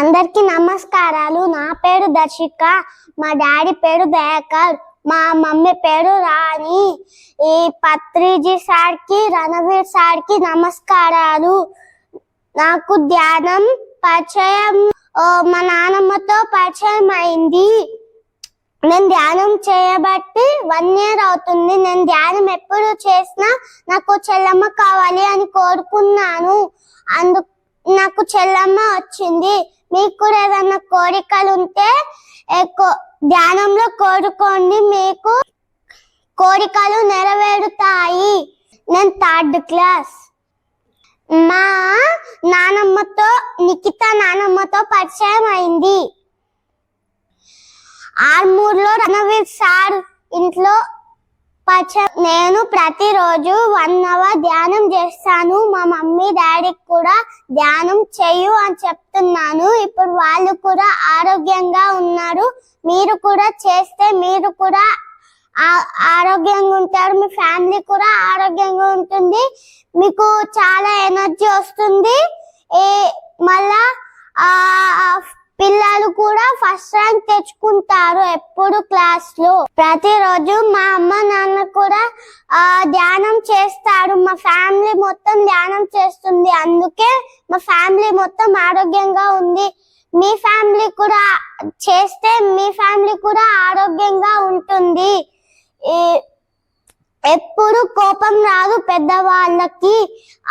అందరికీ నమస్కారాలు. నా పేరు దర్శిక. మా డాడీ పేరు దయాకర్. మా మమ్మీ పేరు రాణి. ఈ పత్రిజీ సార్కి రణవీర్ సార్కి నమస్కారాలు. నాకు ధ్యానం పరిచయం మా నాన్నమ్మతో పరిచయం అయింది నేను ధ్యానం చేయబట్టి వన్ ఇయర్ అవుతుంది. నేను ధ్యానం ఎప్పుడు చేసినా నాకు చెల్లమ్మ కావాలి అని కోరుకున్నాను. అందుకు నాకు చెల్లమ్మ వచ్చింది. మీకు కూడా ఏదైనా కోరికలు ఉంటే ధ్యానంలో కోరుకోండి. మీకు కోరికలు నెరవేరుతాయి. నేను థర్డ్ క్లాస్. మా నానమ్మతో నిఖిత నానమ్మతో పరిచయం అయింది. ఆర్మూర్లో రణవీర్ సార్ ఇంట్లో పచ్చ నేను ప్రతిరోజు వన్ అవర్ ధ్యానం చేస్తాను. మా మమ్మీ డాడీకి కూడా ధ్యానం చెయ్యు అని చెప్తున్నాను. ఇప్పుడు వాళ్ళు కూడా ఆరోగ్యంగా ఉన్నారు. మీరు కూడా చేస్తే మీరు కూడా ఆరోగ్యంగా ఉంటారు. మీ ఫ్యామిలీ కూడా ఆరోగ్యంగా ఉంటుంది. మీకు చాలా ఎనర్జీ వస్తుంది. ఏ మళ్ళా పిల్లలు కూడా ఫస్ట్ ర్యాంక్ తెచ్చుకుంటారు ఎప్పుడు క్లాస్లో. ప్రతిరోజు మా అమ్మ నాన్న కూడా ఆ ధ్యానం చేస్తారు. మా ఫ్యామిలీ మొత్తం ధ్యానం చేస్తుంది. అందుకే మా ఫ్యామిలీ మొత్తం ఆరోగ్యంగా ఉంది. మీ ఫ్యామిలీ కూడా చేస్తే మీ ఫ్యామిలీ కూడా ఆరోగ్యంగా ఉంటుంది. ఎప్పుడు కోపం రాదు పెద్దవాళ్ళకి.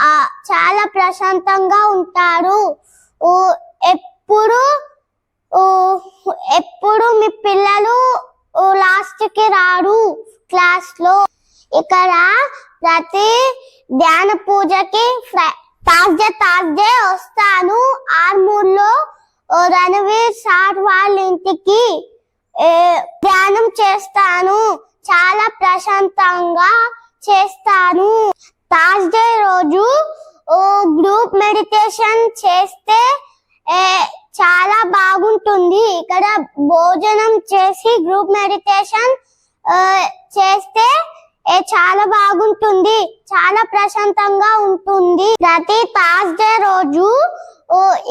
ఆ చాలా ప్రశాంతంగా ఉంటారు. ఎప్పుడు ఎప్పుడు మీ పిల్లలు లాస్ట్కి రారు క్లాస్లో? ఇక్కడ ప్రతి ధ్యాన పూజకి థర్స్డే తాజే వస్తాను ఆర్మూర్లో రణవీర్ సార్ వాళ్ళ ఇంటికి ధ్యానం చేస్తాను. చాలా ప్రశాంతంగా చేస్తాను. థర్స్డే రోజు గ్రూప్ మెడిటేషన్ చేస్తే చాలా బాగుంటుంది. ఇక్కడ భోజనం చేసి గ్రూప్ మెడిటేషన్ చేస్తే చాలా బాగుంటుంది. చాలా ప్రశాంతంగా ఉంటుంది. ప్రతి థర్స్డే రోజు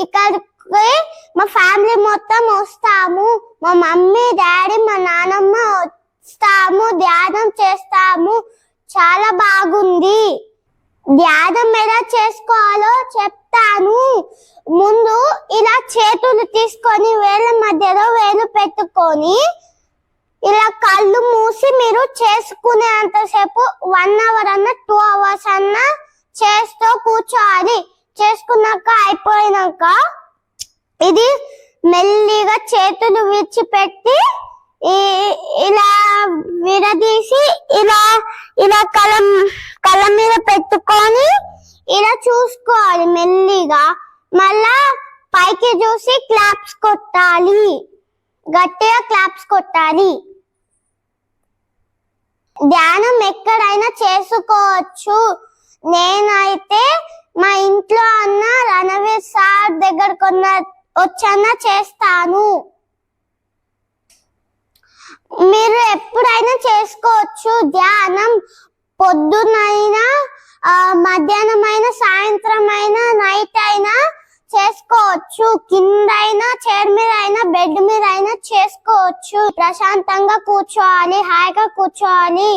ఇక్కడికి మా ఫ్యామిలీ మొత్తం వస్తాము. మా మమ్మీ డాడీ మా నానమ్మ వస్తాము. ధ్యానం చేస్తాము. చాలా బాగుంది. ధ్యానం ఎలా చేసుకోవాలో చెప్ చెప్తాను. ముందు ఇలా చేతులు తీసుకొని వేళ్ళ మధ్యలో వేలు పెట్టుకొని ఇలా కళ్ళు మూసి మీరు చేసుకునే అంతసేపు వన్ అవర్ అన్న టూ అవర్స్ అన్న చేస్తూ కూర్చోవాలి. చేసుకున్నాక అయిపోయినాక ఇది మెల్లిగా చేతులు విడిచిపెట్టి ఇలా విడదీసి ఇలా ఇలా కలం కళ్ళ మీద పెట్టుకొని ఇలా చూసుకోవాలి మెల్లిగా. మళ్ళా పైకి చూసి క్లాప్స్ కొట్టాలి. గట్టిగా క్లాప్స్ కొట్టాలి. ధ్యానం ఎక్కడైనా చేసుకోవచ్చు. నేనైతే మా ఇంట్లో అన్న రణవీర్ సార్ దగ్గర కొన్న వచ్చన్నా చేస్తాను. మీరు ఎప్పుడైనా చేసుకోవచ్చు. ధ్యానం పొద్దునైనా ఆ, అయినా సాయంత్రం అయినా నైట్ అయినా చేసుకోవచ్చు. కింద అయినా చైర్ మీద అయినా బెడ్ మీద అయినా చేసుకోవచ్చు. ప్రశాంతంగా కూర్చోవాలి హాయిగా కూర్చోవాలి.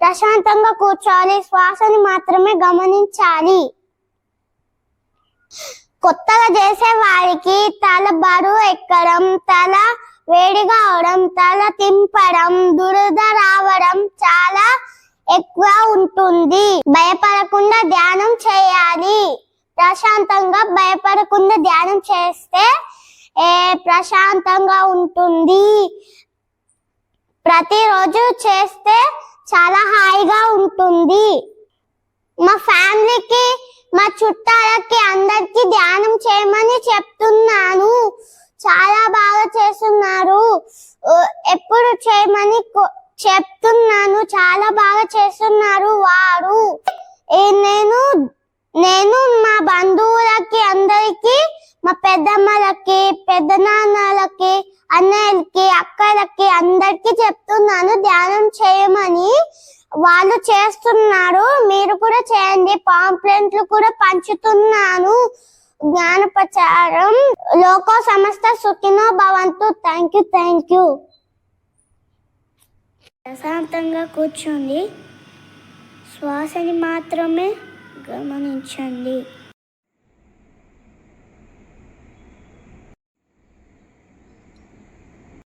ప్రశాంతంగా కూర్చోవాలి శ్వాసని మాత్రమే గమనించాలి. కొత్తగా చేసే వారికి తల బరువు ఎక్కడం తల వేడిగా అవడం తల తింపడం దురద రావడం చాలా ఎక్కువ ఉంటుంది. భయపడకుండా ధ్యానం చేయాలి. ప్రశాంతంగా భయపడకుండా ధ్యానం చేస్తే ఏ ప్రశాంతంగా ఉంటుంది. ప్రతిరోజు చేస్తే చాలా హాయిగా ఉంటుంది. మా ఫ్యామిలీకి మా చుట్టాలకి అందరికి ధ్యానం చేయమని చెప్తున్నాను. చాలా బాగా చేస్తున్నారు. ఎప్పుడు చేయమని కో- చెప్తున్నాను. చాలా బాగా చేస్తున్నారు వారు. నేను నేను మా బంధువులకి అందరికి మా పెద్దమ్మలకి పెద్ద నాన్నలకి అన్నయ్యలకి అక్కలకి అందరికి చెప్తున్నాను. ధ్యానం చేయమని వాళ్ళు చేస్తున్నారు. మీరు కూడా చేయండి. పాంప్లెంట్లు కూడా పంచుతున్నాను. జ్ఞాన ప్రచారం లోకో సమస్త సుఖినో భవంతు. థ్యాంక్ యూ థ్యాంక్ యూ ప్రశాంతంగా కూర్చోండి. శ్వాసని మాత్రమే గమనించండి.